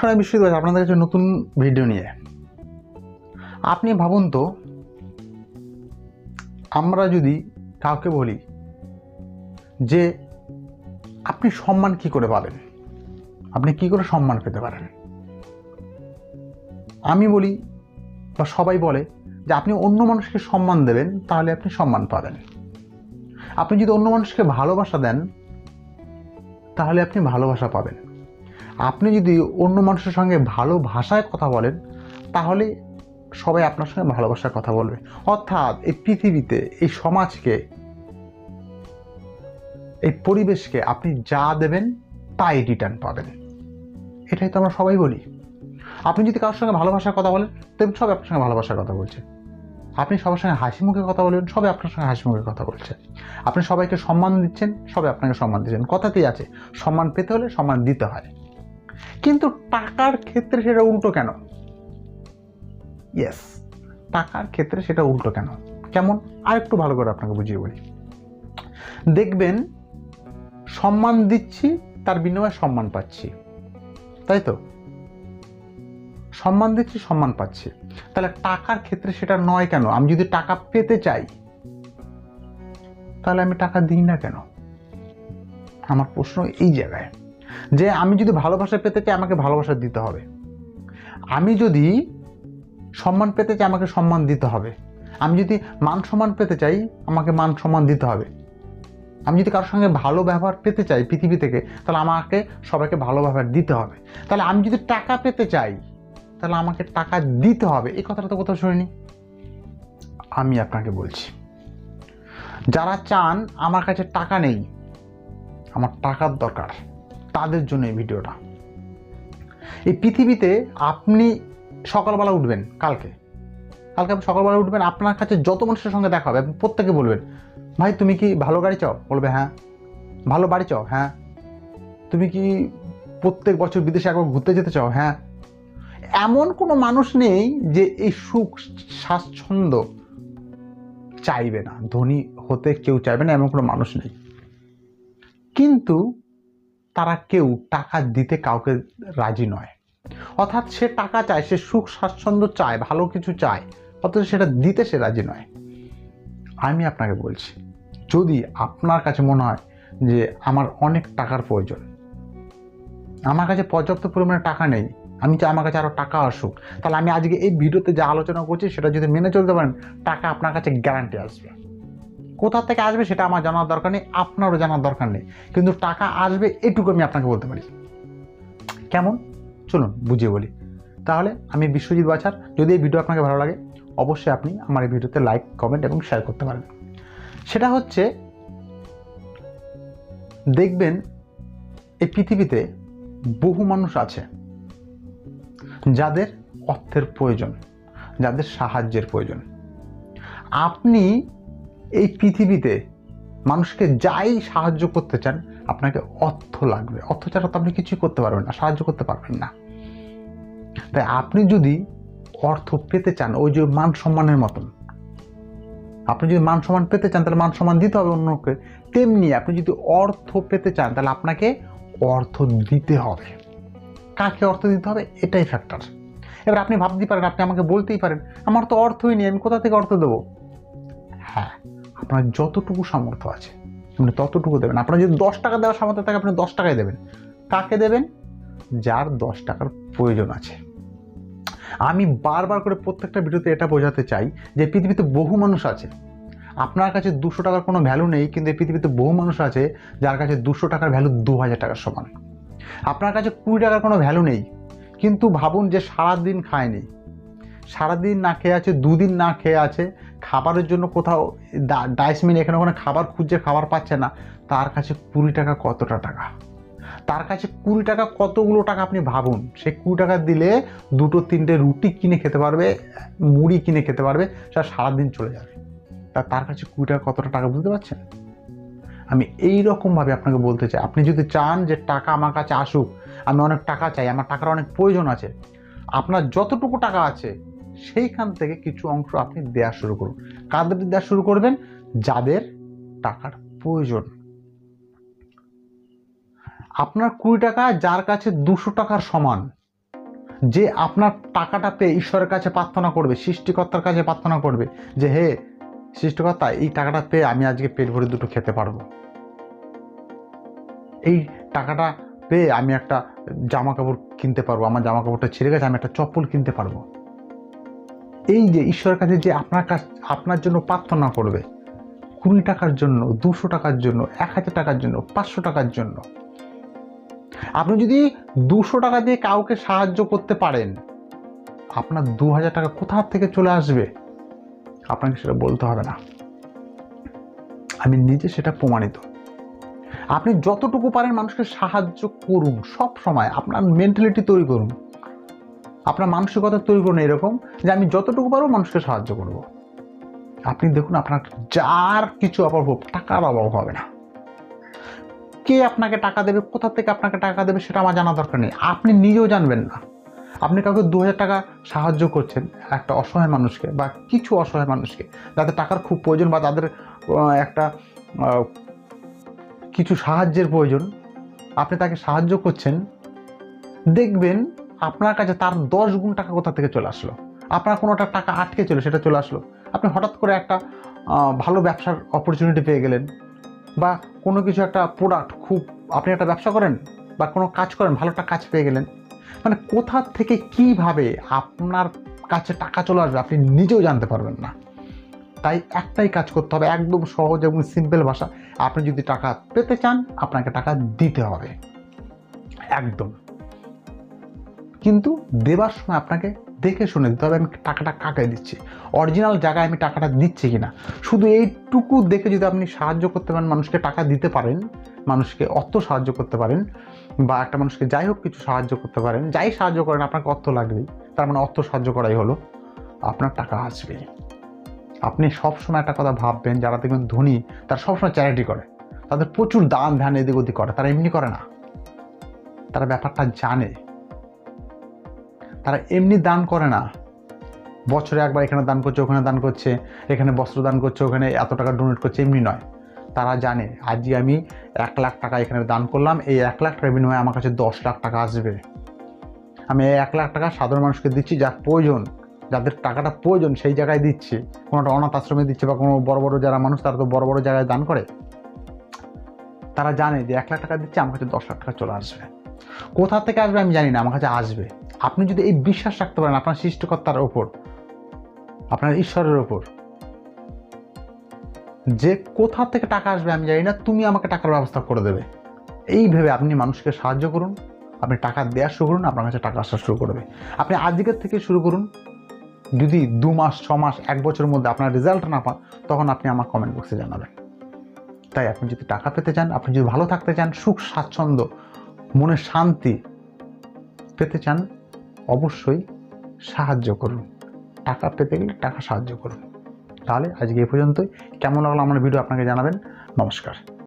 নমস্কার আমি বিশ্বজিৎ আপনাদের কাছে নতুন ভিডিও নিয়ে। আপনি ভাবুন তো, আমরা যদি কাউকে বলি যে আপনি সম্মান কি করে পাবেন? আপনি কি করে সম্মান পেতে পারেন? আমি বলি বা সবাই বলে যে আপনি অন্য মানুষকে সম্মান দেবেন, তাহলে আপনি সম্মান পাবেন। আপনি যদি অন্য মানুষকে ভালোবাসা দেন, তাহলে আপনি ভালোবাসা পাবেন। আপনি যদি অন্য মানুষের সঙ্গে ভালো ভাষায় কথা বলেন, তাহলে সবাই আপনার সঙ্গে ভালোবাসার কথা বলবে। অর্থাৎ এই পৃথিবীতে, এই সমাজকে, এই পরিবেশকে আপনি যা দেবেন, তাই রিটার্ন পাবেন। এটাই তো আমরা সবাই বলি। আপনি যদি কারোর সঙ্গে ভালোবাসার কথা বলেন তেমন সবাই আপনার সঙ্গে ভালোবাসার কথা বলছে। আপনি সবার সঙ্গে হাসি মুখে কথা বলবেন, সবাই আপনার সঙ্গে হাসি মুখে কথা বলছে। আপনি সবাইকে সম্মান দিচ্ছেন, সবাই আপনাকে সম্মান দিচ্ছেন। কথাতেই আছে, সম্মান পেতে হলে সম্মান দিতে হয়। কিন্তু টাকার ক্ষেত্রে সেটা উল্টো কেন? ইয়েস টাকার ক্ষেত্রে সেটা উল্টো কেন? কেমন? আর একটু ভালো করে আপনাকে বুঝিয়ে বলি। দেখবেন, সম্মান দিচ্ছি, তার বিনিময়ে সম্মান পাচ্ছি। তাই তো? সম্মান দিচ্ছি, সম্মান পাচ্ছি। তাহলে টাকার ক্ষেত্রে সেটা নয় কেন? আমি যদি টাকা পেতে চাই, তাহলে আমি টাকা দিই না কেন? আমার প্রশ্ন এই জায়গায়। যে আমি যদি ভালোবাসা পেতে চাই, আমাকে ভালোবাসা দিতে হবে। আমি যদি সম্মান পেতে চাই, আমাকে সম্মান দিতে হবে। আমি যদি মান সম্মান পেতে চাই, আমাকে মান সম্মান দিতে হবে। আমি যদি কারোর সঙ্গে ভালো ব্যবহার পেতে চাই পৃথিবী থেকে, তাহলে আমাকে সবাইকে ভালো ব্যবহার দিতে হবে। তাহলে আমি যদি টাকা পেতে চাই, তাহলে আমাকে টাকা দিতে হবে। এই কথাটা তো কোথাও শুনিনি। আমি আপনাকে বলছি, যারা চান আমার কাছে টাকা নেই, আমার টাকার দরকার। তাদের জন্য এই ভিডিওটা। এই পৃথিবীতে আপনি সকালবেলা উঠবেন কালকে। কালকে আপনি সকালবেলা উঠবেন, আপনার কাছে যত মানুষের সঙ্গে দেখা হবে, আপনি প্রত্যেকে বলবেন, ভাই, তুমি কি ভালো গাড়ি চাও? বলবে হ্যাঁ। ভালো বাড়ি চাও? হ্যাঁ। তুমি কি প্রত্যেক বছর বিদেশে একবার ঘুরতে যেতে চাও? হ্যাঁ। এমন কোনো মানুষ নেই যে এই সুখ, স্বাচ্ছন্দ্য চাইবে না। ধনী হতে কেউ চাইবে না, এমন কোনো মানুষ নেই। কিন্তু তারা কেউ টাকা দিতে কাউকে রাজি নয়। অর্থাৎ সে টাকা চায়, সে সুখ, স্বাচ্ছন্দ্য চায়, ভালো কিছু চায়, অথচ সেটা দিতে সে রাজি নয়। আমি আপনাকে বলছি, যদি আপনার কাছে মনে হয় যে আমার অনেক টাকার প্রয়োজন, আমার কাছে পর্যাপ্ত পরিমাণে টাকা নেই, আমি চাই আমার কাছে আরও টাকা আসুক, তাহলে আমি আজকে এই ভিডিওতে যা আলোচনা করছি সেটা যদি মেনে চলতে পারেন, টাকা আপনার কাছে গ্যারান্টি আসবে। কোথা থেকে আসবে সেটা আমার জানার দরকার নেই, আপনারও জানার দরকার নেই। কিন্তু টাকা আসবে এটুকু আমি আপনাকে বলতে পারি। কেমন? চলুন বুঝিয়ে বলি। তাহলে আমি বিশ্বজিৎ বাছার, যদি এই ভিডিও আপনাকে ভালো লাগে, অবশ্যই আপনি আমার এই ভিডিওতে লাইক, কমেন্ট এবং শেয়ার করতে পারেন। সেটা হচ্ছে, দেখবেন এই পৃথিবীতে বহু মানুষ আছে যাদের অর্থের প্রয়োজন, যাদের সাহায্যের প্রয়োজন। আপনি এই পৃথিবীতে মানুষকে যাই সাহায্য করতে চান, আপনাকে অর্থ লাগবে। অর্থ ছাড়া তো আপনি কিছুই করতে পারবেন না, সাহায্য করতে পারবেন না। তাই আপনি যদি অর্থ পেতে চান, ওই যে মান সম্মানের মতন, আপনি যদি মান সম্মান পেতে চান, তাহলে মান সম্মান দিতে হবে অন্যকে। তেমনি আপনি যদি অর্থ পেতে চান, তাহলে আপনাকে অর্থ দিতে হবে। কাকে অর্থ দিতে হবে? এটাই ফ্যাক্টর এবার আপনি ভাবতেই পারেন, আপনি আমাকে বলতেই পারেন, আমার তো অর্থই নেই, আমি কোথা থেকে অর্থ দেবো? হ্যাঁ আপনার যতটুকু সামর্থ্য আছে আপনি ততটুকু দেবেন। আপনার যদি দশ টাকা দেওয়ার সামর্থ্য থাকে, আপনি দশ টাকায় দেবেন। কাকে দেবেন? যার দশ টাকার প্রয়োজন আছে। আমি বারবার করে প্রত্যেকটা ভিডিওতে এটা বোঝাতে চাই যে পৃথিবীতে বহু মানুষ আছে। আপনার কাছে দুশো টাকার কোনো ভ্যালু নেই, কিন্তু এই পৃথিবীতে বহু মানুষ আছে যার কাছে দুশো টাকার ভ্যালু দু হাজার টাকার সমান। আপনার কাছে কুড়ি টাকার কোনো ভ্যালু নেই, কিন্তু ভাবুন যে সারাদিন খায়নি। সারাদিন না খেয়ে আছে, দুদিন না খেয়ে আছে খাবারের জন্য কোথাও ডাইসমিন এখানে ওখানে খাবার খুঁজছে, খাবার পাচ্ছে না। তার কাছে কুড়ি টাকা কতটা টাকা? তার কাছে কুড়ি টাকা কতগুলো টাকা আপনি ভাবুন? সে কুড়ি টাকা দিলে দুটো তিনটে রুটি কিনে খেতে পারবে, মুড়ি কিনে খেতে পারবে সেটা সারাদিন চলে যাবে। তা তার কাছে কুড়ি টাকা কতটা টাকা বুঝতে পারছেন? আমি এই রকমভাবে আপনাকে বলতে চাই। আপনি যদি চান যে টাকা আমার কাছে আসুক, আমি অনেক টাকা চাই, আমার টাকার অনেক প্রয়োজন আছে। আপনার যতটুকু টাকা আছে সেইখান থেকে কিছু অংশ আপনি দেওয়া শুরু করুন। কাদের দেওয়া শুরু করবেন? যাদের টাকার প্রয়োজন। আপনার কুড়ি টাকা যার কাছে দুশো টাকার সমান, যে আপনার টাকাটা পেয়ে ঈশ্বরের কাছে প্রার্থনা করবে, সৃষ্টিকর্তার কাছে প্রার্থনা করবে, যে, হে, সৃষ্টিকর্তা, এই টাকাটা পেয়ে আমি আজকে পেট ভরে দুটো খেতে পারব। এই টাকাটা পেয়ে আমি একটা জামা কাপড় কিনতে পারব, আমার জামা কাপড়টা ছিঁড়ে গেছে, আমি একটা চপ্পল কিনতে পারব। এই যে ঈশ্বরের কাছে যে আপনার কাছ আপনার জন্য প্রার্থনা করবে, কুড়ি টাকার জন্য, দুশো টাকার জন্য, এক হাজার টাকার জন্য, পাঁচশো টাকার জন্য। আপনি যদি দুশো টাকা দিয়ে কাউকে সাহায্য করতে পারেন, আপনার দু হাজার টাকা কোথা থেকে চলে আসবে? আপনাকে সেটা বলতে হবে না। আমি নিজে সেটা প্রমাণিত। আপনি যতটুকু পারেন মানুষকে সাহায্য করুন সব সময় আপনার মেন্টালিটি তৈরি করুন। আপনার মানসিকতা তৈরি করুন এরকম যে আমি যতটুকু পারব মানুষকে সাহায্য করব। আপনি দেখুন আপনার যার কিছু অভাব হোক, টাকার অভাব হবে না। কে আপনাকে টাকা দেবে, কোথা থেকে আপনাকে টাকা দেবে সেটা আমার জানা দরকার নেই। আপনি নিজেও জানবেন না। আপনি কাউকে দু হাজার টাকা সাহায্য করছেন একটা অসহায় মানুষকে বা কিছু অসহায় মানুষকে, যাদের টাকার খুব প্রয়োজন বা তাদের একটা কিছু সাহায্যের প্রয়োজন। আপনি তাকে সাহায্য করছেন, দেখবেন আপনার কাছে তার দশ গুণ টাকা কোথা থেকে চলে আসলো? আপনার কোনোটা টাকা আটকে চলে সেটা চলে আসলো? আপনি হঠাৎ করে একটা ভালো ব্যবসার অপরচুনিটি পেয়ে গেলেন বা কোনো কিছু একটা প্রোডাক্ট খুব, আপনি একটা ব্যবসা করেন বা কোনো কাজ করেন, ভালো একটা কাজ পেয়ে গেলেন মানে কোথা থেকে কীভাবে আপনার কাছে টাকা চলে আসবে আপনি নিজেও জানতে পারবেন না। তাই একটাই কাজ করতে হবে, একদম সহজ এবং সিম্পল ভাষা, আপনি যদি টাকা পেতে চান, আপনাকে টাকা দিতে হবে। একদম। কিন্তু দেবার সময় আপনাকে দেখে শুনে দিতে হবে, আমি টাকাটা কাকে দিচ্ছি? অরিজিনাল জায়গায় আমি টাকাটা দিচ্ছি কিনা? শুধু এইটুকু দেখে যদি আপনি সাহায্য করতে পারেন, মানুষকে টাকা দিতে পারেন, মানুষকে অর্থ সাহায্য করতে পারেন, বা একটা মানুষকে যাই হোক কিছু সাহায্য করতে পারেন, যাই সাহায্য করেন, আপনাকে অর্থ লাগবেই। তার মানে অর্থ সাহায্য করাই হলো, আপনার টাকা আসবেই আপনি সবসময় একটা কথা ভাববেন, যারা দেখবেন ধনী, তারা সবসময় চ্যারিটি করে। তাদের প্রচুর দান ধ্যান এদিক ওদিক করে, তারা এমনি করে না। তারা ব্যাপারটা জানে। তারা এমনি দান করে না। বছরে একবার এখানে দান করছে, ওখানে দান করছে, এখানে বস্ত্র দান করছে, ওখানে এত টাকা ডোনেট করছে, এমনি নয়। তারা জানে আজকে আমি এক লাখ টাকা এখানে দান করলাম, এই এক লাখ টাকার বিনিময়ে আমার কাছে দশ লাখ টাকা আসবে। আমি এই এক লাখ টাকা সাধারণ মানুষকে দিচ্ছি, যার প্রয়োজন, যাদের টাকাটা প্রয়োজন সেই জায়গায় দিচ্ছি। কোনোটা অনাথ আশ্রমে দিচ্ছে বা কোনো বড় বড় যারা মানুষ, তারা তো বড় বড় জায়গায় দান করে। তারা জানে যে এক লাখ টাকা দিচ্ছে, আমার কাছে দশ লাখ টাকা চলে আসবে। কোথা থেকে আসবে আমি জানি না, আমার কাছে আসবে। আপনি যদি এই বিশ্বাস রাখতে পারেন আপনার সৃষ্টিকর্তার ওপর, আপনার ঈশ্বরের ওপর, যে কোথা থেকে টাকা আসবে আমি জানি না, তুমি আমাকে টাকার ব্যবস্থা করে দেবে। এই ভেবে আপনি মানুষকে সাহায্য করুন, আপনি টাকা দেওয়া শুরু করুন, আপনার কাছে টাকা আসা শুরু করবে। আপনি আজকের থেকে শুরু করুন, যদি দু মাস, ছ মাস, এক বছরের মধ্যে আপনার রেজাল্ট না পান, তখন আপনি আমার কমেন্ট বক্সে জানাবেন। তাই আপনি যদি টাকা পেতে চান, আপনি যদি ভালো থাকতে চান, সুখ, স্বাচ্ছন্দ্য, মনের শান্তি পেতে চান অবশ্যই সাহায্য করুন। টাকা পেতে গেলে টাকা সাহায্য করুন। তাহলে আজকে এই পর্যন্তই। কেমন লাগল আমার ভিডিও আপনাকে জানাবেন। নমস্কার।